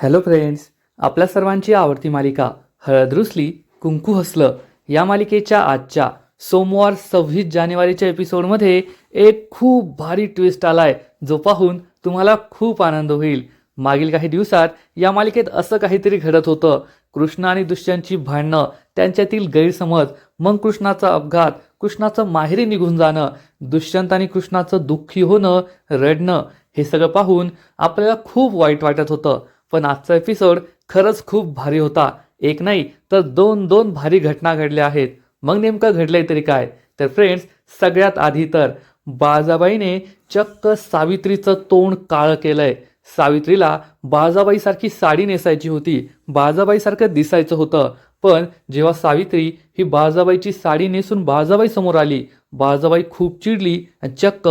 Hello friends आपल्या सर्वांची आवडती मालिका हळद रुसली कुंकू हसलं या मालिकेच्या आजच्या सोमवार सव्वीस जानेवारीच्या एपिसोडमध्ये एक खूप भारी ट्विस्ट आलाय जो पाहून तुम्हाला खूप आनंद होईल. मागील काही दिवसात या मालिकेत असं काहीतरी घडत होतं. कृष्ण आणि दुष्यंतची भांडणं त्यांच्यातील गैरसमज मग कृष्णाचा अपघात कृष्णाचं माहेरी निघून जाणं दुष्यंत आणि कृष्णाचं दुःखी होणं रडणं हे सगळं पाहून आपल्याला खूप वाईट वाटत होतं. पण आजचा एपिसोड खरंच खूप भारी होता. एक नाही तर दोन दोन भारी घटना घडल्या आहेत. मग नेमकं घडलंय तरी काय? तर फ्रेंड्स सगळ्यात आधी तर बाळजाबाईने चक्क सावित्रीचं तोंड काळं केलंय. सावित्रीला बाळाबाईसारखी साडी नेसायची होती. बाळाबाईसारखं दिसायचं होतं. पण जेव्हा सावित्री ही बाळजाबाईची साडी नेसून बाळजाबाई समोर आली बाळजाबाई खूप चिडली आणि चक्क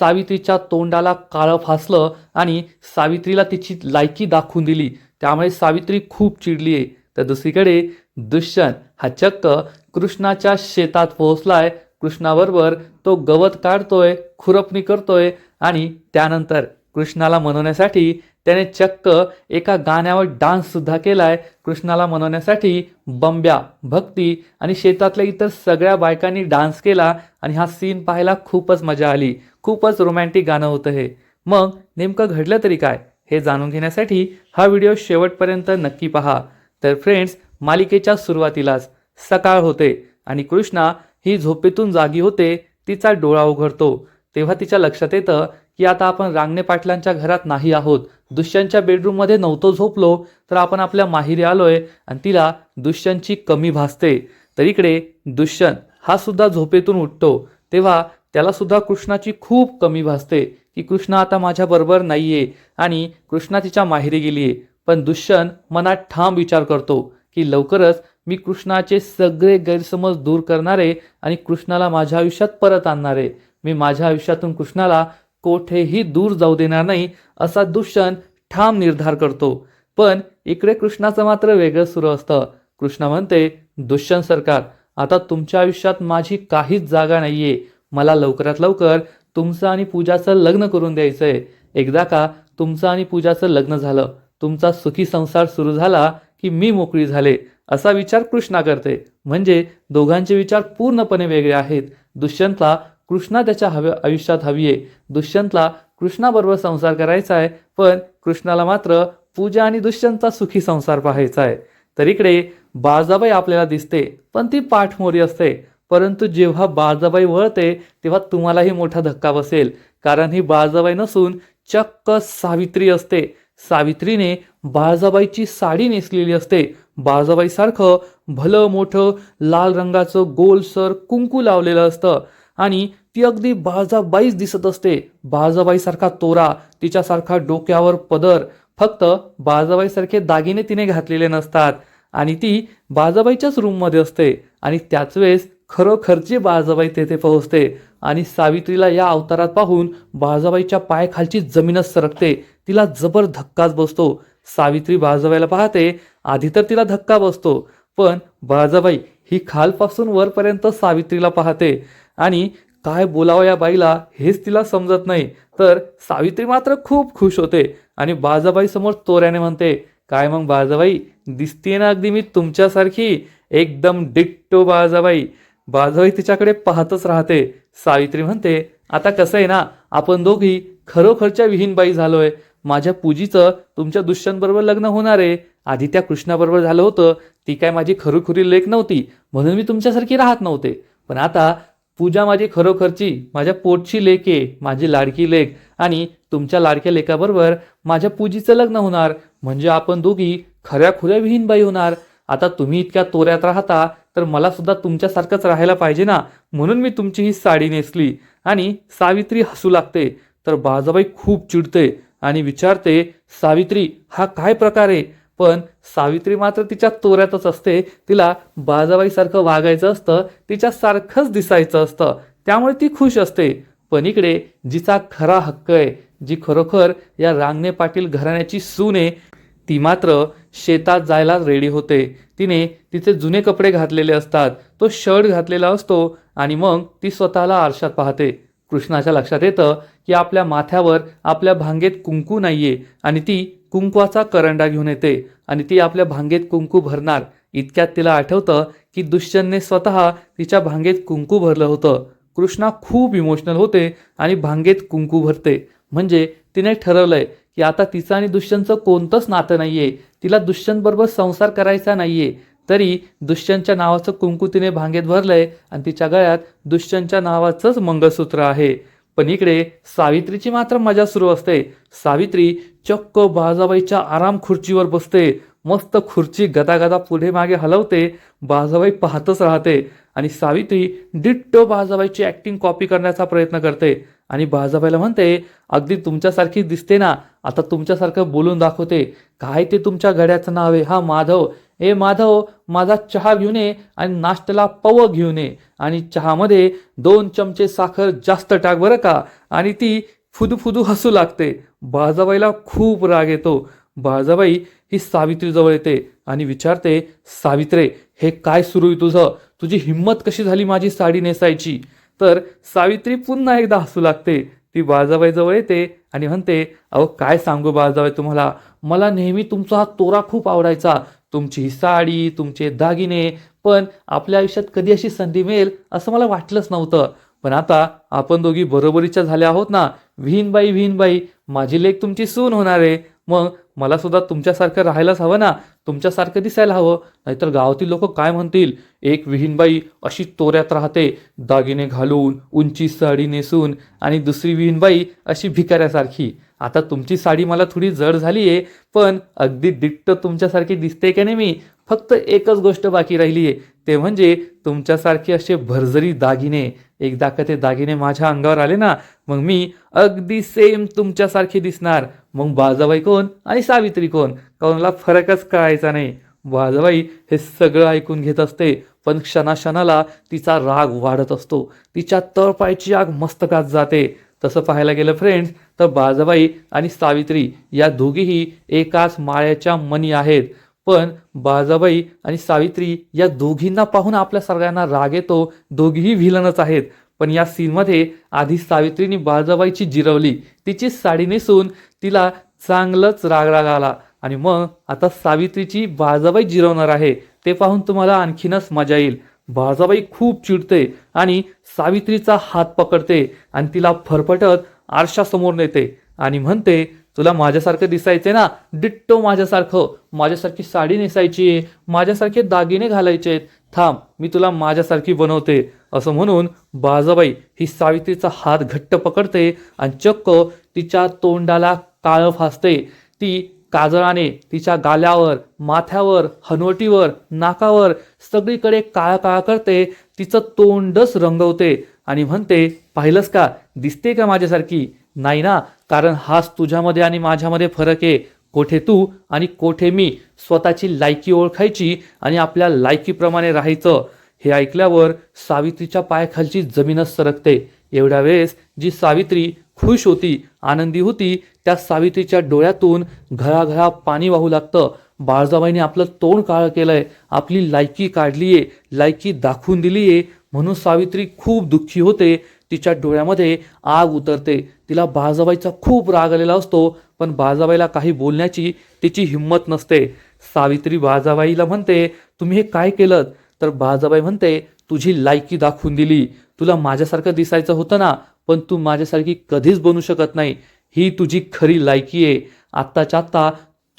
सावित्रीच्या तोंडाला काळं फासलं आणि सावित्रीला तिची लायकी दाखवून दिली. त्यामुळे सावित्री खूप चिडली आहे. तर दुसरीकडे दुष्यंत हा चक्क कृष्णाच्या शेतात पोहोचलाय. कृष्णाबरोबर तो गवत काढतोय खुरपणी करतोय आणि त्यानंतर कृष्णाला मनवण्यासाठी त्याने चक्क एका गाण्यावर डान्ससुद्धा केला केलाय कृष्णाला मनवण्यासाठी. बंब्या भक्ती आणि शेतातल्या इतर सगळ्या बायकांनी डान्स केला आणि हा सीन पाहायला खूपच मजा आली. खूपच रोमॅन्टिक गाणं होतं हे. मग नेमकं घडलं तरी काय? हे जाणून घेण्यासाठी हा व्हिडिओ शेवटपर्यंत नक्की पहा. तर फ्रेंड्स मालिकेच्या सुरुवातीलाच. सकाळ होते आणि कृष्णा ही झोपेतून जागी होते तिचा डोळा उघडतो. तेव्हा तिच्या लक्षात येतं की आता आपण रांगणे पाटलांच्या घरात नाही आहोत. दुष्यंतच्या बेडरूममध्ये नव्हतो झोपलो तर आपण आपल्या माहिरी आलोय आणि तिला दुष्यंतची कमी भासते. तर इकडे दुष्यंत हा सुद्धा झोपेतून उठतो. तेव्हा त्याला सुद्धा कृष्णाची खूप कमी भासते की कृष्णा आता माझ्या बरोबर नाहीये आणि कृष्णा तिच्या माहेरी गेलीये. पण दुष्यंत मनात ठाम विचार करतो की लवकरच मी कृष्णाचे सगळे गैरसमज दूर करणारे आणि कृष्णाला माझ्या आयुष्यात परत आणणारे. मी माझ्या आयुष्यातून कृष्णाला कोठेही दूर जाऊ देणार नाही असा दुष्यंत ठाम निर्धार करतो. पण इकडे कृष्णाचं मात्र वेगळं सुरू असतं. कृष्णा म्हणते दुष्यंत सरकार आता तुमच्या आयुष्यात माझी काहीच जागा नाहीये. मला लवकरात लवकर तुमचं आणि पूजाचं लग्न करून द्यायचंय. एकदा का तुमचं आणि पूजाचं लग्न झालं तुमचा सुखी संसार सुरू झाला की मी मोकळी झाले असा विचार कृष्णा करते. म्हणजे दोघांचे विचार पूर्णपणे वेगळे आहेत. दुष्यंतला कृष्णा त्याच्या हव्या आयुष्यात हवी आहे. दुष्यंतला कृष्णाबरोबर संसार करायचा आहे पण कृष्णाला मात्र पूजा आणि दुष्यंतचा सुखी संसार पाहायचा आहे. तर इकडे बाळजाबाई आपल्याला दिसते पण ती पाठमोरी असते. परंतु जेव्हा बाळजाबाई वळते तेव्हा तुम्हालाही मोठा धक्का बसेल. कारण ही बाळजाबाई नसून चक्क सावित्री असते. सावित्रीने बाळजाबाईची साडी नेसलेली असते. बाळजाबाईसारखं भलं मोठं लाल रंगाचं गोलसर कुंकू लावलेलं असतं. आणि ती अगदी बाळजाबाईच दिसत असते. बाळजाबाईसारखा तोरा तिच्यासारखा डोक्यावर पदर फक्त बाळजाबाईसारखे दागिने तिने घातलेले नसतात. आणि ती बाळजाबाईच्याच रूममध्ये असते. आणि त्याच वेळेस खरोखरची बाळजाबाई तेथे पोहोचते. आणि सावित्रीला या अवतारात पाहून बाळजाबाईच्या पायाखालची जमीनच सरकते. तिला जबर धक्काच बसतो. सावित्री बाळजाबाईला पाहते आधी तर तिला धक्का बसतो. पण बाळजाबाई ही खालपासून वरपर्यंत सावित्रीला पाहते. आणि काय बोलावं या बाईला हेच तिला समजत नाही. तर सावित्री मात्र खूप खुश होते आणि बाजाबाई समोर तोऱ्याने म्हणते काय मग बाळजाबाई दिसते ना अगदी मी तुमच्यासारखी? एकदम डिक्टो बाळजाबाई. बाजाबाई तिच्याकडे पाहतच राहते. सावित्री म्हणते आता कसं आहे ना आपण दोघी खरोखरच्या विहीनबाई झालोय. माझ्या पूजीचं तुमच्या दुष्यांबरोबर लग्न होणार आहे. आधी त्या कृष्णाबरोबर झालं होतं ती काय माझी खरोखरी लेख नव्हती म्हणून मी तुमच्यासारखी राहत नव्हते. पण आता पूजा माझी खरोखरची माझ्या पोटची लेक आहे माझी लाडकी लेक. आणि तुमच्या लाडक्या लेखाबरोबर माझ्या पूजीचं लग्न होणार. म्हणजे आपण दोघी खऱ्या खुऱ्या विहीनबाई होणार. आता तुम्ही इतक्या तोऱ्यात राहता तर मला सुद्धा तुमच्यासारखंच राहायला पाहिजे ना? म्हणून मी तुमची ही साडी नेसली. आणि सावित्री हसू लागते. तर बाजाबाई खूप चिडते आणि विचारते सावित्री हा काय प्रकार आहे? पण सावित्री मात्र तिच्या तोऱ्यातच असते. तिला बाजाबाईसारखं वागायचं असतं तिच्यासारखंच दिसायचं असतं. त्यामुळे ती खुश असते. पण इकडे जिचा खरा हक्क आहे जी खरोखर या रांगणे पाटील घराण्याची सून आहे ती मात्र शेतात जायला रेडी होते. तिने तिचे जुने कपडे घातलेले असतात तो शर्ट घातलेला असतो आणि मग ती स्वतःला आरशात पाहते. कृष्णाच्या लक्षात येतं की आपल्या माथ्यावर आपल्या भांगेत कुंकू नाहीये आणि ती कुंकवाचा करंडा घेऊन येते आणि ती आपल्या भांगेत कुंकू भरणार. इतक्यात तिला आठवतं की दुष्यंतने स्वतः तिच्या भांगेत कुंकू भरलं होतं. कृष्णा खूप इमोशनल होते आणि भांगेत कुंकू भरते. म्हणजे तिने ठरवलंय की आता तिचं आणि दुष्यंतचं कोणतंच नातं नाहीये. तिला दुष्यंतबरोबर संसार करायचा नाहीये. तरी दुष्यंतच्या नावाचं कुंकू तिने भांगेत भरलंय आणि तिच्या गळ्यात दुष्यंतच्या नावाचंच मंगळसूत्र आहे. पण इकडे सावित्रीची मात्र मजा सुरू असते. सावित्री चक्क बाजाबाईच्या आराम खुर्चीवर बसते. मस्त खुर्ची गदागदा पुढे मागे हलवते. बाजाबाई पाहतच राहते आणि सावित्री डिट्टो बाजाबाईची ॲक्टिंग कॉपी करण्याचा प्रयत्न करते. आणि बाजाबाईला म्हणते अगदी तुमच्यासारखी दिसते ना. आता तुमच्यासारखं बोलून दाखवते. काय ते तुमच्या गड्याचं नाव आहे? हा माधव ए माधव माझा चहा घेऊन ये आणि नाश्त्याला पव घेऊन ये. आणि चहामध्ये दोन चमचे साखर जास्त टाक बरं का? आणि ती फुदू फुदू हसू लागते. बाजाबाईला खूप राग येतो. बाजाबाई ही सावित्रीजवळ येते आणि विचारते सावित्रे हे काय सुरू आहे तुझं? तुझी हिंमत कशी झाली माझी साडी नेसायची? तर सावित्री पुन्हा एकदा हसू लागते. ती बाळजाबाईजवळ येते आणि म्हणते अहो काय सांगू बाळजाबाई तुम्हाला? मला नेहमी तुमचा हा तोरा खूप आवडायचा. तुमची साडी तुमचे दागिने पण आपल्या आयुष्यात कधी अशी संधी मिळेल असं मला वाटलंच नव्हतं. पण आता आपण दोघी बरोबरीच्या झाल्या आहोत ना? विहीनबाई विहीनबाई माझी लेख तुमची सून होणार आहे. मग मला सुद्धा तुमच्यासारखं राहायलाच हवं ना? तुमच्यासारखं दिसायला हवं. नाहीतर गावातील लोक काय म्हणतील? एक विहीनबाई अशी तोऱ्यात राहते दागिने घालून उंची साडी नेसून आणि दुसरी विहीनबाई अशी भिकाऱ्यासारखी. आता तुमची साडी मला थोडी जड झाली आहे पण अगदी दिट्ट तुमच्यासारखी दिसते का नाही मी? फक्त एकच गोष्ट बाकी राहिली आहे ते म्हणजे तुमच्यासारखे असे भरजरी दागिने. एकदा का ते दागिने माझ्या अंगावर आले ना मग मी अगदी सेम तुमच्यासारखे दिसणार. मग बाजाबाई कोण आणि सावित्री कोण? कोणाला फरकच कळायचा नाही. बाजाबाई हे सगळं ऐकून घेत असते पण क्षणाक्षणाला तिचा राग वाढत असतो. तिच्या तळपायची आग मस्तकात जाते. तसं पाहायला गेलं फ्रेंड्स तर बाजाबाई आणि सावित्री या दोघीही एकाच माळ्याच्या मनी आहेत. पण बाजाबाई आणि सावित्री या दोघींना पाहून आपल्या सगळ्यांना राग येतो. दोघीही व्हिलनच आहेत. पण या सीनमध्ये आधी सावित्रीने बाजाबाईची जिरवली. तिची साडी नेसून तिला चांगलंच राग राग आला. आणि मग आता सावित्रीची बाजाबाई जिरवणार आहे. ते पाहून तुम्हाला आणखीनच मजा येईल. बाजाबाई खूप चिडते आणि सावित्रीचा हात पकडते आणि तिला फरफटत आरशासमोर नेते आणि म्हणते तुला माझ्यासारखं दिसायचे ना डिट्टो माझ्यासारखं. माझ्यासारखी साडी नेसायची माझ्यासारखे दागिने घालायचे. थांब मी तुला माझ्यासारखी बनवते. असं म्हणून बाजाबाई ही सावित्रीचा हात घट्ट पकडते आणि चक्क तिच्या तोंडाला काळं फासते. ती काजळाने तिच्या गाल्यावर माथ्यावर हनवटीवर नाकावर सगळीकडे काळा काळा करते. तिचं तोंडच रंगवते आणि म्हणते पाहिलंस का? दिसते का माझ्यासारखी? नाही ना. कारण हाच तुझ्यामध्ये आणि माझ्यामध्ये फरक आहे. कोठे तू आणि कोठे मी स्वतःची लायकी ओळखायची आणि आपल्या लायकीप्रमाणे राहायचं. हे ऐकल्यावर सावित्रीच्या पायाखालची जमीनच सरकते. एवढ्या वेळेस जी सावित्री खुश होती आनंदी होती त्या सावित्रीच्या डोळ्यातून घळाघळा पाणी वाहू लागतं. बाळजाबाईने आपलं तोंड काळं केलंय. आपली लायकी काढलीये लायकी दाखवून दिलीये. म्हणून सावित्री खूप दुःखी होते. तिच्या डोळ्यामध्ये आग उतरते. तिला बाजाबाईचा खूप राग आलेला असतो पण बाजाबाईला काही बोलण्याची तिची हिंमत नसते. सावित्री बाजाबाईला म्हणते तुम्ही हे काय केलं तर बाजाबाई म्हणते तुझी लायकी दाखवून दिली. तुला माझ्यासारखं दिसायचं होतं ना पण तू माझ्यासारखी कधीच बनू शकत नाही. ही तुझी खरी लायकी आहे. आत्ताच्या आत्ता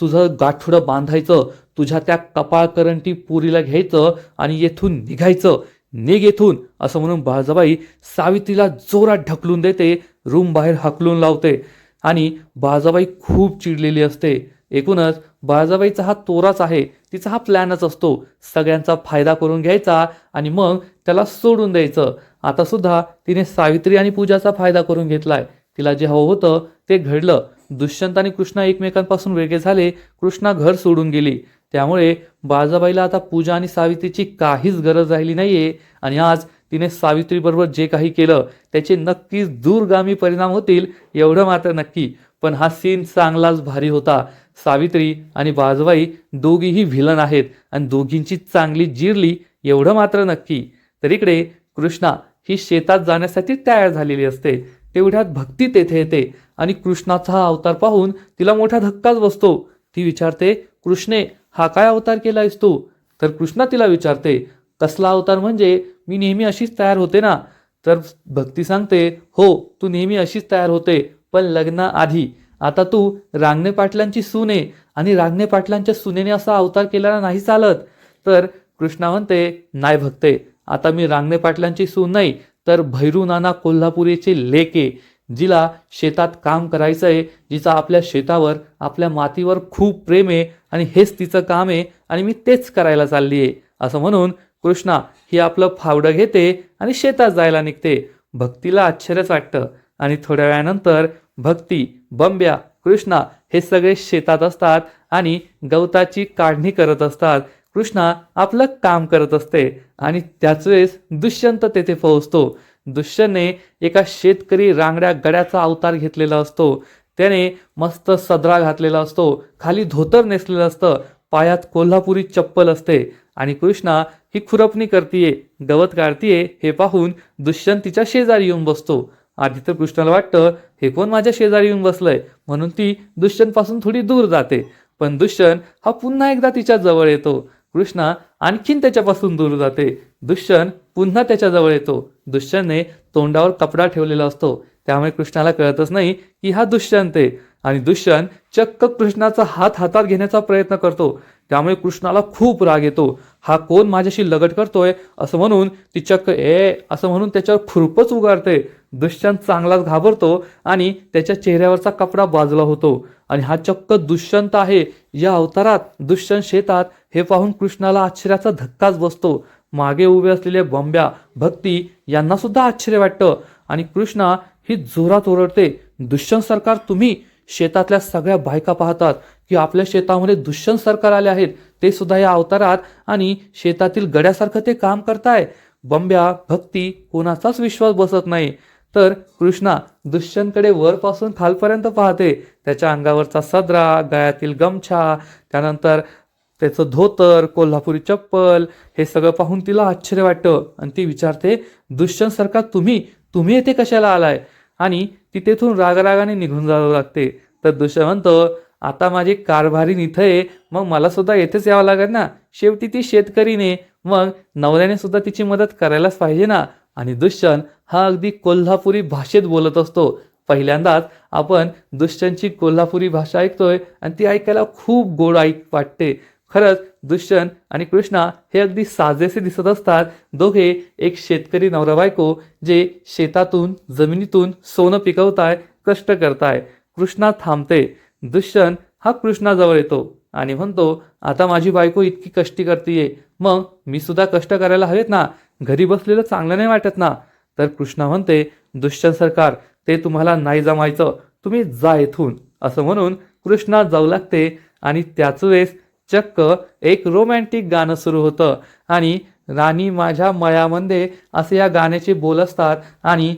तुझं गाठोडं बांधायचं तुझ्या त्या कपाळकरंटी पुरीला घ्यायचं आणि येथून निघायचं. निघ येथून असं म्हणून बाळजाबाई सावित्रीला जोरात ढकलून देते रूम बाहेर हकलून लावते आणि बाळजाबाई खूप चिडलेली असते. एकूणच बाळजाबाईचा हा तोराच आहे तिचा हा प्लॅनच असतो. सगळ्यांचा फायदा करून घ्यायचा आणि मग त्याला सोडून द्यायचं. आता सुद्धा तिने सावित्री आणि पूजाचा फायदा करून घेतलाय. तिला जे हवं होतं ते घडलं. दुष्यंत आणि कृष्णा एकमेकांपासून वेगळे झाले. कृष्णा घर सोडून गेली. त्यामुळे बाजाबाईला आता पूजा आणि सावित्रीची काहीच गरज राहिली नाहीये. आणि आज तिने सावित्रीबरोबर जे काही केलं त्याचे नक्कीच दूरगामी परिणाम होतील एवढं मात्र नक्की. पण हा सीन चांगलाच भारी होता. सावित्री आणि बाळजाबाई दोघीही व्हिलन आहेत आणि दोघींची चांगली जिरली एवढं मात्र नक्की. तर इकडे कृष्णा ही शेतात जाण्यासाठी तयार झालेली असते. तेवढ्यात भक्ती तेथे येते आणि कृष्णाचा हा अवतार पाहून तिला मोठा धक्काच बसतो. ती विचारते कृष्णे हा काय अवतार केलायस तू? तर कृष्णा तिला विचारते कसला अवतार म्हणजे? मी नेहमी अशीच तयार होते ना? तर भक्ती सांगते हो तू नेहमी अशीच तयार होते पण लग्नाआधी आता तू रांगणे पाटलांची सून आहे आणि रांगणे पाटलांच्या सुनेने असा अवतार केलेला नाही चालत. तर कृष्णा म्हणते नाही भक्ते आता मी रांगणे पाटलांची सून नाही तर भैरू नाना कोल्हापुरीची लेके जिला शेतात काम करायचं आहे जिचा आपल्या शेतावर आपल्या मातीवर खूप प्रेम आहे आणि हेच तिचं काम आहे आणि मी तेच करायला चालली आहे असं म्हणून कृष्णा ही आपलं फावडं घेते आणि शेतात जायला निघते. भक्तीला आश्चर्यच वाटतं. आणि थोड्या वेळानंतर भक्ती बंब्या कृष्णा हे सगळे शेतात असतात आणि गवताची काढणी करत असतात. कृष्णा आपलं काम करत असते आणि त्याच वेळेस दुष्यंत तेथे पोहोचतो. दुष्यने एका शेतकरी रांगड्या गड्याचा अवतार घेतलेला असतो. त्याने मस्त सदरा घातलेला असतो. खाली धोतर नेसलेलं असतं. पायात कोल्हापुरी चप्पल असते. आणि कृष्णा ही खुरपणी करतीये गवत काढतीये हे पाहून दुष्यंत तिच्या शेजारी येऊन बसतो. आधी तर कृष्णाला वाटतं हे कोण माझ्या शेजारी येऊन बसलंय? म्हणून ती दुष्यंतपासून थोडी दूर जाते. पण दुष्यंत हा पुन्हा एकदा तिच्या जवळ येतो. कृष्णा आणखीन त्याच्यापासून दूर जाते. दुष्यंत पुन्हा त्याच्याजवळ येतो. दुष्यंतने तोंडावर कपडा ठेवलेला असतो. त्यामुळे कृष्णाला कळतच नाही की हा दुष्यंत आहे. आणि दुष्यंत चक्क कृष्णाचा हात हातात घेण्याचा प्रयत्न करतो. त्यामुळे कृष्णाला खूप राग येतो. हा कोण माझ्याशी लगट करतोय? असं म्हणून ती चक्क ए असं म्हणून त्याच्यावर खुरपच उगारते. दुष्यंत चांगलाच घाबरतो आणि त्याच्या चेहऱ्यावरचा कपडा बाजूला होतो. आणि हा चक्क दुष्यंत आहे. या अवतारात दुष्यंत शेतात हे पाहून कृष्णाला आश्चर्याचा धक्काच बसतो. मागे उभे असलेले बंब्या भक्ती यांना सुद्धा आश्चर्य वाटतं. आणि कृष्णा ही जोरात ओरडते दुष्यंत सरकार तुम्ही? शेतातल्या सगळ्या बायका पाहतात की आपल्या शेतामध्ये दुष्यंत सरकार आले आहेत. ते सुद्धा या अवतारात आणि शेतातील गड्यासारखं ते काम करताय. बंब्या भक्ती कोणाचाच विश्वास बसत नाही. तर कृष्णा दुष्यंतकडे वरपासून खालपर्यंत पाहते. त्याच्या अंगावरचा सदरा गळ्यातील गमछा त्यानंतर त्याचं धोतर कोल्हापुरी चप्पल हे सगळं पाहून तिला आश्चर्य वाटतं. आणि ती विचारते दुष्यंत सरकार तुम्ही तुम्ही येथे कशाला आलाय? आणि ती तेथून रागरागाने निघून जावं लागते. तर दुष्यंत म्हणतो आता माझी कारभारी इथं आहे मग मला सुद्धा येथेच यावं लागेल ना? शेवटी ती शेतकरीने मग नवऱ्याने सुद्धा तिची मदत करायलाच पाहिजे ना? आणि दुष्यंत हा अगदी कोल्हापुरी भाषेत बोलत असतो. पहिल्यांदाच आपण दुष्यंतची कोल्हापुरी भाषा ऐकतोय आणि ती ऐकायला खूप गोड ऐक वाटते. खरंच दुष्यंत आणि कृष्णा हे अगदी साजेसे दिसत असतात. दोघे एक शेतकरी नवरा बायको जे शेतातून जमिनीतून सोनं पिकवताय कष्ट करताय. कृष्णा थांबते. दुष्यंत हा कृष्णाजवळ येतो आणि म्हणतो आता माझी बायको इतकी कष्टी करतीये. मग मी सुद्धा कष्ट करायला हवेत ना? घरी बसलेलं चांगलं नाही वाटत ना? तर कृष्णा म्हणते दुष्यंत सरकार ते तुम्हाला नाही जमायचं. तुम्ही जा येथून असं म्हणून कृष्णा जाऊ लागते आणि त्याच वेळेस चक्क एक रोमॅन्टिक गाणं सुरू होतं आणि राणी माझ्या मळ्यामध्ये असे या गाण्याचे बोल असतात आणि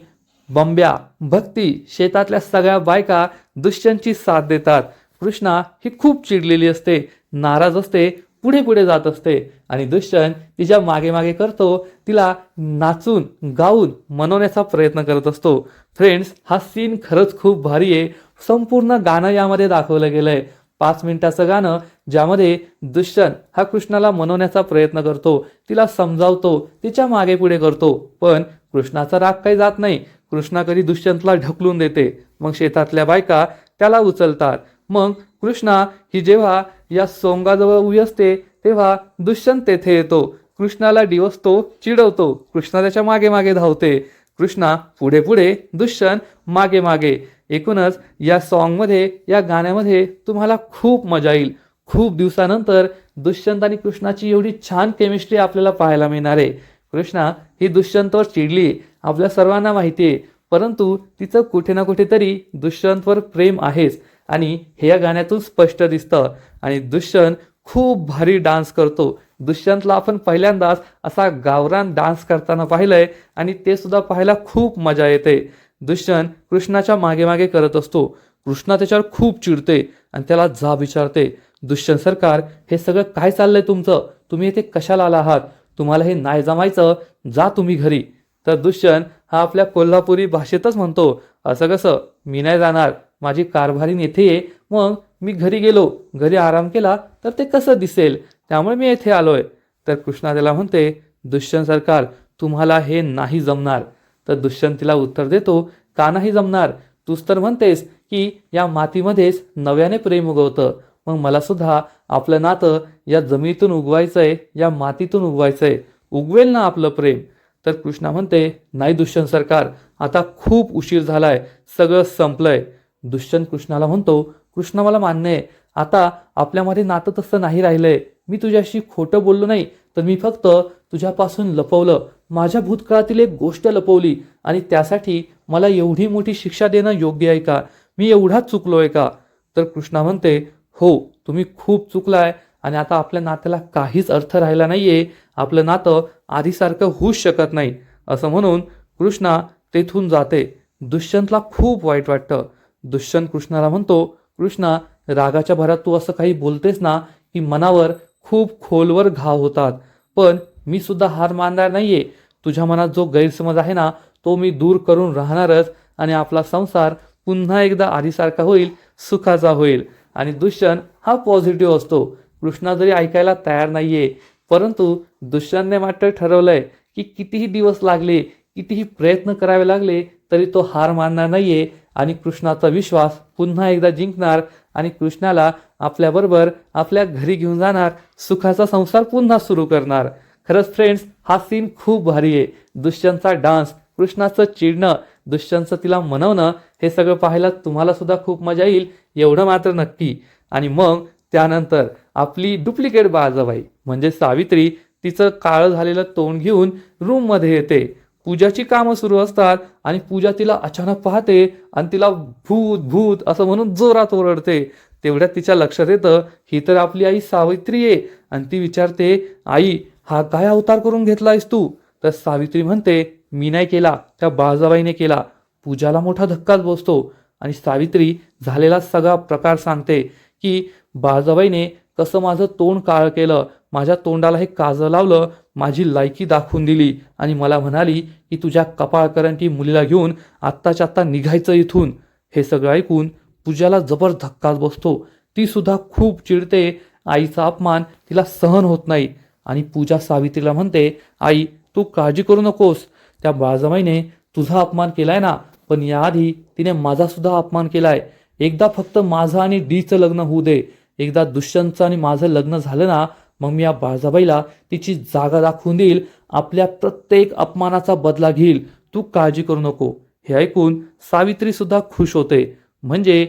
बंब्या भक्ती शेतातल्या सगळ्या बायका दुष्यंतची साथ देतात. कृष्णा ही खूप चिडलेली असते नाराज असते पुढे पुढे जात असते. आणि दुष्यंत तिच्यामागे मागे करतो. तिला नाचून गाऊन मनवण्याचा प्रयत्न करत असतो. फ्रेंड्स हा सीन खरंच खूप भारी आहे. संपूर्ण गाणं यामध्ये दाखवलं गेलंय. पाच मिनिटाचं गाणं ज्यामध्ये दुष्यंत हा कृष्णाला मनवण्याचा प्रयत्न करतो. तिला समजावतो तिच्यामागे पुढे करतो. पण कृष्णाचा राग काही जात नाही. कृष्णा कधी दुष्यंतला ढकलून देते. मग शेतातल्या बायका त्याला उचलतात. मग कृष्णा ही जेव्हा या सोंगाजवळ उभी असते तेव्हा दुष्यंत तेथे येतो. कृष्णाला डिवसतो चिडवतो. कृष्णा त्याच्यामागे मागे धावते. कृष्णा पुढे पुढे दुष्यंत मागे मागे. एकूणच या सॉन्गमध्ये या गाण्यामध्ये तुम्हाला खूप मजा येईल. खूप दिवसानंतर दुष्यंत आणि कृष्णाची एवढी छान केमिस्ट्री आपल्याला पाहायला मिळणार आहे. कृष्णा ही दुष्यंतवर चिडली आपल्या सर्वांना माहिती आहे. परंतु तिचं कुठे ना कुठेतरी दुष्यंतवर प्रेम आहेच. आणि हे या गाण्यातून स्पष्ट दिसतं. आणि दुष्यंत खूप भारी डान्स करतो. दुष्यंतला आपण पहिल्यांदाच असा गावरान डान्स करताना पाहिलंय आणि ते सुद्धा पाहायला खूप मजा येते. दुष्यंत कृष्णाच्या मागे मागे करत असतो. कृष्णा त्याच्यावर खूप चिडते आणि त्याला जा विचारते. दुष्यंत सरकार हे सगळं काय चाललंय तुमचं? तुम्ही इथे कशाला आला आहात? तुम्हाला हे नाही जमायचं? जा तुम्ही घरी. तर दुष्यंत हा आपल्या कोल्हापुरी भाषेतच म्हणतो. असं कसं? मी नाही जाणार. माझी कारभारी येथे ये. मग मी घरी गेलो. घरी आराम केला तर ते कसं दिसेल? त्यामुळे मी येथे आलोय. तर कृष्णा त्याला म्हणते दुष्यंत सरकार तुम्हाला हे नाही जमणार. तर दुष्यंत तिला उत्तर देतो का नाही जमणार? तूच तर म्हणतेस की या मातीमध्येच नव्याने प्रेम उगवतं. मग मला सुद्धा आपलं नातं या जमिनीतून उगवायचं आहे या मातीतून उगवायचं आहे उगवेल ना आपलं प्रेम. तर कृष्णा म्हणते नाही दुष्यंत सरकार आता खूप उशीर झालाय. सगळं संपलंय. दुष्यंत कृष्णाला म्हणतो कृष्ण मला मान्य आहे. आता आपल्यामध्ये नातं तसं नाही राहिलंय. मी तुझ्याशी खोटं बोललो नाही तर मी फक्त तुझ्यापासून लपवलं. माझ्या भूतकाळातील एक गोष्ट लपवली आणि त्यासाठी मला एवढी मोठी शिक्षा देणं योग्य आहे का? मी एवढाच चुकलो आहे का? तर कृष्णा म्हणते हो तुम्ही खूप चुकलाय आणि आता आपल्या नात्याला काहीच अर्थ राहिला नाहीये. आपलं नातं आधीसारखं होऊच शकत नाही. असं म्हणून कृष्णा तेथून जाते. दुष्यंतला खूप वाईट वाटतं. दुष्यंत कृष्णाला म्हणतो कृष्णा रागाच्या भरात तू असं काही बोलतेस ना की मनावर खूप खोलवर घाव होतात. पण मी सुद्धा हार मानणार नाहीये. तुझ्या मनात जो गैरसमज आहे ना तो मी दूर करून राहणारच आणि आपला संसार पुन्हा एकदा आधीसारखा होईल सुखाचा होईल. आणि दुष्यंत हा पॉझिटिव्ह असतो. कृष्णा जरी ऐकायला तयार नाहीये परंतु दुष्यंतने मात्र ठरवलंय की कितीही दिवस लागले कितीही प्रयत्न करावे लागले तरी तो हार मानणार नाहीये आणि कृष्णाचा विश्वास पुन्हा एकदा जिंकणार आणि कृष्णाला आपल्याबरोबर आपल्या घरी घेऊन जाणार सुखाचा संसार पुन्हा सुरू करणार. खरंच फ्रेंड्स हा सीन खूप भारी आहे. दुष्यंतचा डान्स कृष्णाचं चिडणं दुष्यंतचं तिला मनवणं हे सगळं पाहायला तुम्हाला सुद्धा खूप मजा येईल एवढं मात्र नक्की. आणि मग त्यानंतर आपली डुप्लिकेट बाजाबाई म्हणजे सावित्री तिचं काळं झालेलं तोंड घेऊन रूममध्ये येते. पूजाची कामं सुरू असतात आणि पूजा तिला अचानक पाहते आणि तिला भूत भूत असं म्हणून जोरात ओरडते. तेवढ्यात तिच्या लक्षात येतं ही तर आपली आई सावित्री आहे. आणि ती विचारते आई हा काय अवतार करून घेतलायस तू? तर सावित्री म्हणते मी नाही केला त्या बाळजाबाईने केला. पूजाला मोठा धक्काच बसतो. आणि सावित्री झालेला सगळा प्रकार सांगते की बाळजाबाईने कसं माझं तोंड काळ केलं माझ्या तोंडाला हे काजं लावलं माझी लायकी दाखवून दिली आणि मला म्हणाली की तुझ्या कपाळकरांची मुलीला घेऊन आत्ताच्या आत्ता निघायचं इथून. हे सगळं ऐकून पूजाला जबर धक्काच बसतो. ती सुद्धा खूप चिडते. आईचा अपमान तिला सहन होत नाही. आणि पूजा सावित्रीला म्हणते आई तू काळजी करू नकोस. त्या बाळजामाईने तुझा अपमान केलाय ना पण याआधी तिने माझा सुद्धा अपमान केलाय. एकदा फक्त माझं आणि डीचं लग्न होऊ दे. एकदा दुष्यंतचं आणि माझं लग्न झालं ना मग मी या बाळजाबाईला तिची जागा दाखवून देईल आपल्या प्रत्येक अपमानाचा बदला घेईल. तू काळजी करू नको. हे ऐकून सावित्री सुद्धा खुश होते. म्हणजे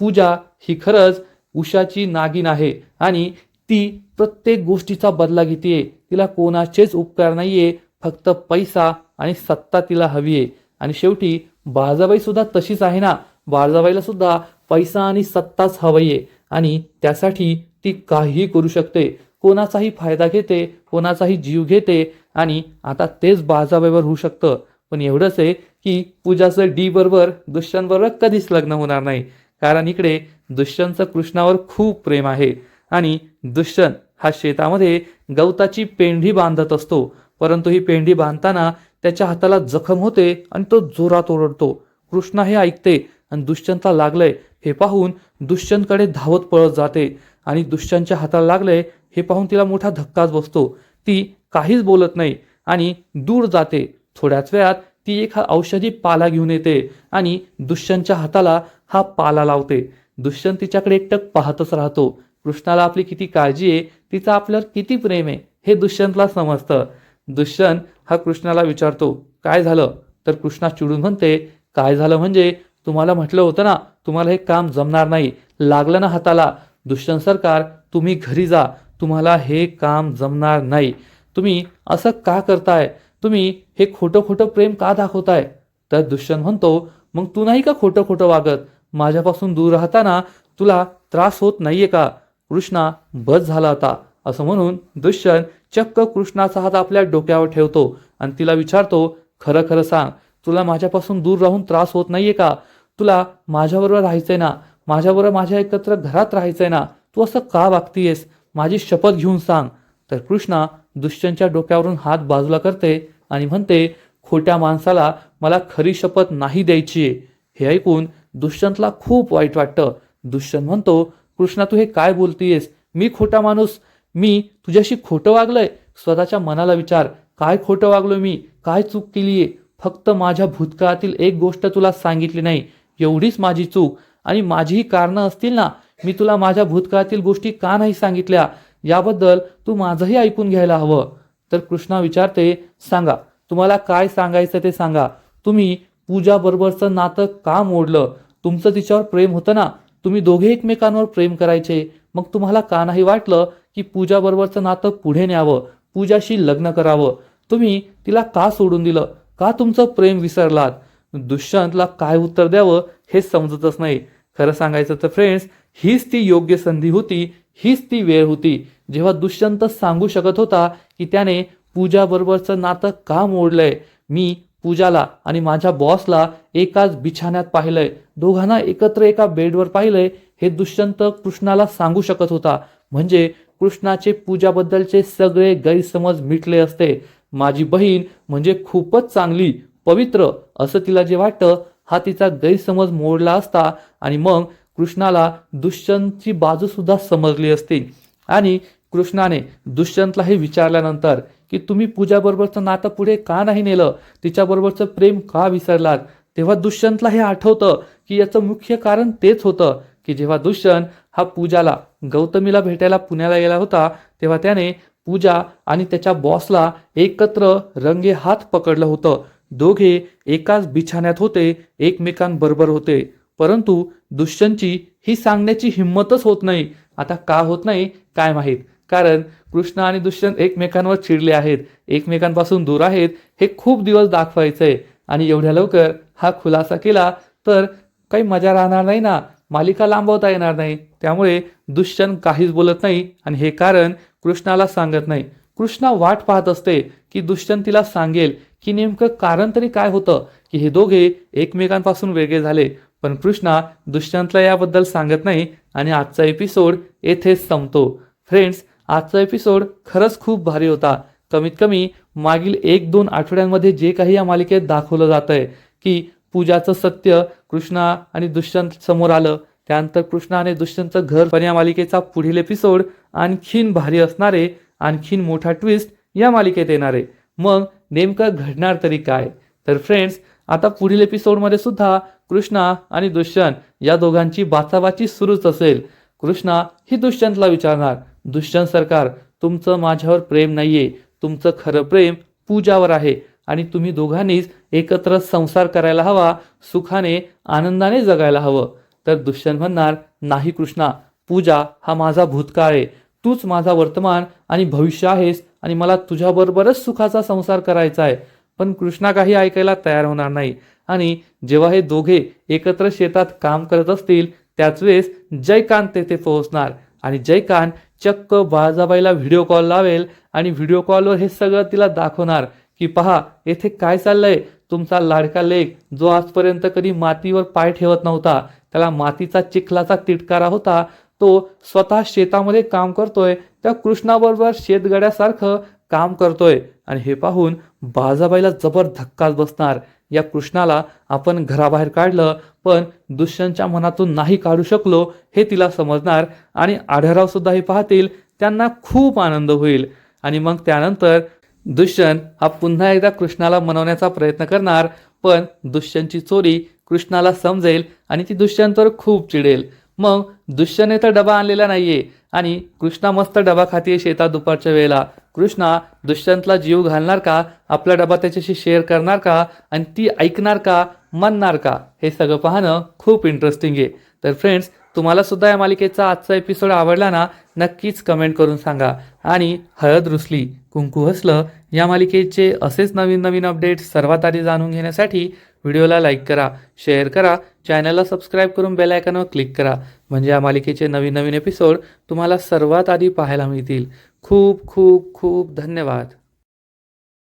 पूजा ही खरंच उषाची नागिन आहे आणि ती प्रत्येक गोष्टीचा बदला घेते तिला कोणाचेच उपकार नाहीये. फक्त पैसा आणि सत्ता तिला हवी आहे आणि शेवटी बाळजाबाई सुद्धा तशीच आहे ना? बाळजाबाईला सुद्धा पैसा आणि सत्ताच हवी आहे आणि त्यासाठी ती काहीही करू शकते. कोणाचाही फायदा घेते कोणाचाही जीव घेते आणि आता तेच बाळजाबाईवर होऊ शकतं. पण एवढंच आहे की पूजाचं डी बरोबर दुष्यंत बरोबर कधीच लग्न होणार नाही. कारण इकडे दुष्यंतचं कृष्णावर खूप प्रेम आहे. आणि दुष्यंत हा शेतामध्ये गवताची पेंढी बांधत असतो. परंतु ही पेंढी बांधताना त्याच्या हाताला जखम होते आणि तो जोरात ओरडतो. कृष्णा हे ऐकते आणि दुष्यंतला लागलंय. हे पाहून दुष्यंतकडे धावत पळत जाते आणि दुष्यंतच्या हाताला लागलंय हे पाहून तिला मोठा धक्काच बसतो. ती काहीच बोलत नाही आणि दूर जाते. थोड्याच वेळात ती एक हा औषधी पाला घेऊन येते आणि दुष्यंतच्या हाताला हा पाला लावते. दुष्यंत तिच्याकडे एकटक पाहतच राहतो. कृष्णाला आपली किती काळजी आहे तिचा आपल्यावर किती प्रेम आहे हे दुष्यंतला समजतं. दुष्यंत हा कृष्णाला विचारतो काय झालं? तर कृष्णा चिडून म्हणते काय झालं म्हणजे तुम्हाला म्हटलं होतं ना तुम्हाला हे काम जमणार नाही. लागलं ना हाताला. दुष्यंत सरकार तुम्ही घरी जा. तुम्हाला हे काम जमणार नाही. तुम्ही असं का करताय? तुम्ही हे खोटं खोटं प्रेम का दाखवताय? तर दुष्यंत म्हणतो मग तू नाही का खोटं खोटं वागत? माझ्यापासून दूर राहताना तुला त्रास होत नाहीये का? कृष्णा बस झाला होता असं म्हणून दुष्यंत चक्क कृष्णाचा हात आपल्या डोक्यावर ठेवतो आणि तिला विचारतो खरं खरं सांग तुला माझ्यापासून दूर राहून त्रास होत नाहीये का? तुला माझ्याबरोबर राहायचंय ना? माझ्याबरोबर माझ्या एकत्र घरात राहायचंय ना? तू असं का वागतीयस? माझी शपथ घेऊन सांग. तर कृष्णा दुष्यंतच्या डोक्यावरून हात बाजूला करते आणि म्हणते खोट्या माणसाला मला खरी शपथ नाही द्यायची हे ऐकून दुष्यंतला खूप वाईट वाटतं. दुष्यंत म्हणतो कृष्णा तू हे काय बोलतीयस? मी खोटा माणूस. मी तुझ्याशी खोटं वागलंय. स्वतःच्या मनाला विचार. काय खोटं वागलो मी? काय चूक केलीये फक्त माझ्या भूतकाळातील एक गोष्ट तुला सांगितली नाही. एवढीच माझी चूक. आणि माझीही कारणं असतील ना मी तुला माझ्या भूतकाळातील गोष्टी का नाही सांगितल्या? याबद्दल तू माझंही ऐकून घ्यायला हवं. तर कृष्णा विचारते सांगा तुम्हाला काय सांगायचं ते सांगा. तुम्ही पूजा बरोबरचं नातं का मोडलं? तुमचं तिच्यावर प्रेम होतं ना? तुम्ही दोघे एकमेकांवर प्रेम करायचे. मग तुम्हाला का नाही वाटलं की पूजा बरोबरचं नातं पुढे न्यावं? पूजाशी लग्न करावं? तुम्ही तिला का सोडून दिलं? का तुमचं प्रेम विसरलात? दुष्यंतला काय उत्तर द्यावं हे समजतच नाही. खरं सांगायचं तर फ्रेंड्स हीच ती योग्य संधी होती हीच ती वेळ होती. जेव्हा दुष्यंत सांगू शकत होता की त्याने पूजाबरोबरचं नातं का मोडलंय? मी पूजाला आणि माझ्या बॉसला एकाच बिछाण्यात पाहिलंय. दोघांना एकत्र एका बेडवर पाहिलंय हे दुष्यंत कृष्णाला सांगू शकत होता. म्हणजे कृष्णाचे पूजाबद्दलचे सगळे गैरसमज मिटले असते. माझी बहीण म्हणजे खूपच चांगली पवित्र असं तिला जे वाटतं हा तिचा गैरसमज मोडला असता आणि मग कृष्णाला दुष्यंतची बाजूसुद्धा समजली असती. आणि कृष्णाने दुष्यंतला हे विचारल्यानंतर की तुम्ही पूजाबरोबरचं नातं पुढे का नाही नेलं? तिच्याबरोबरचं प्रेम का विसरलात? तेव्हा दुष्यंतला हे आठवतं की याचं मुख्य कारण तेच होतं की जेव्हा दुष्यंत हा पूजाला गौतमीला भेटायला पुण्याला गेला होता तेव्हा त्याने पूजा आणि त्याच्या बॉसला एकत्र रंगे हात पकडलं होतं. दोघे एकाच बिछाण्यात होते एकमेकांबरोबर होते. परंतु दुष्यंतची ही सांगण्याची हिंमतच होत नाही. आता का होत नाही? काय माहीत? कारण कृष्ण आणि दुष्यंत एकमेकांवर चिडले आहेत. एकमेकांपासून दूर आहेत. हे खूप दिवस दाखवायचंय. आणि एवढ्या लवकर हा खुलासा केला तर काही मजा राहणार नाही ना? मालिका लांबवता येणार नाही. त्यामुळे दुष्यंत काहीच बोलत नाही आणि हे कारण कृष्णाला सांगत नाही. कृष्णा वाट पाहत असते की दुष्यंत तिला सांगेल की नेमकं कारण तरी काय होतं की हे दोघे एकमेकांपासून वेगळे झाले. पण कृष्णा दुष्यंतला याबद्दल सांगत नाही आणि आजचा एपिसोड येथेच संपतो. फ्रेंड्स आजचा एपिसोड खरंच खूप भारी होता. कमीत कमी मागील एक दोन आठवड्यांमध्ये जे काही या मालिकेत दाखवलं जात आहे की पूजाचं सत्य कृष्णा आणि दुष्यंत समोर आलं त्यानंतर कृष्णा आणि दुष्यंतचं घर पण या मालिकेचा पुढील एपिसोड आणखीन भारी असणारे आणखीन मोठा ट्विस्ट या मालिकेत येणारे. मग नेमकं घडणार तरी काय? तर फ्रेंड्स आता पुढील एपिसोडमध्ये सुद्धा कृष्णा आणि दुष्यंत या दोघांची बाचाबाची सुरूच असेल. कृष्णा ही दुष्यंतला विचारणार दुष्यंत सरकार तुमचं माझ्यावर प्रेम नाहीये. तुमचं खरं प्रेम पूजावर आहे आणि तुम्ही दोघांनीच एकत्र संसार करायला हवा सुखाने आनंदाने जगायला हवं. तर दुष्यंत म्हणणार नाही कृष्णा पूजा हा माझा भूतकाळ आहे. तूच माझा वर्तमान आणि भविष्य आहेस आणि मला तुझ्याबरोबरच सुखाचा संसार करायचा आहे. पण कृष्णा काही ऐकायला तयार होणार नाही. आणि जेव्हा हे दोघे एकत्र शेतात काम करत असतील त्याच वेळेस जयकांत तेथे पोहोचणार. आणि जयकांत चक्क बाळजाबाईला व्हिडिओ कॉल लावेल आणि व्हिडिओ कॉलवर हे सगळं तिला दाखवणार की पहा येथे काय चाललंय? तुमचा लाडका लेख जो आजपर्यंत कधी मातीवर पाय ठेवत नव्हता त्याला मातीचा चिखलाचा तिटकारा होता तो स्वतः शेतामध्ये काम करतोय त्या कृष्णाबरोबर शेतगड्यासारखं काम करतोय. आणि हे पाहून बाजाबाईला जबर धक्काच बसणार. या कृष्णाला आपण घराबाहेर काढलं पण दुष्यंतच्या मनातून नाही काढू शकलो हे तिला समजणार आणि आढळरावसुद्धा हे पाहतील त्यांना खूप आनंद होईल. आणि मग त्यानंतर दुष्यंत हा पुन्हा एकदा कृष्णाला मनवण्याचा प्रयत्न करणार पण दुष्यंतची चोरी कृष्णाला समजेल आणि ती दुष्यंतवर खूप चिडेल. मग दुष्यने तर डबा आणलेला नाहीये आणि कृष्णा मस्त डबा खाते शेतात दुपारच्या वेळेला. कृष्णा दुष्यंतला जीव घालणार का? आपला डबा त्याच्याशी शेअर करणार का? आणि ती ऐकणार का? म्हणणार का? हे सगळं पाहणं खूप इंटरेस्टिंग आहे. तर फ्रेंड्स तुम्हाला सुद्धा या मालिकेचा आजचा एपिसोड आवडला ना नक्कीच कमेंट करून सांगा. आणि हळद रुसली कुंकू हसलं या मालिकेचे असेच नवीन नवीन अपडेट सर्वात आधी जाणून घेण्यासाठी व्हिडिओला लाईक करा शेअर करा चॅनलला सबस्क्राईब करून बेल आयकॉनवर क्लिक करा. म्हणजे या मालिकेचे नवीन नवीन एपिसोड तुम्हाला सर्वात आधी पाहायला मिळतील. खूप खूप खूप धन्यवाद.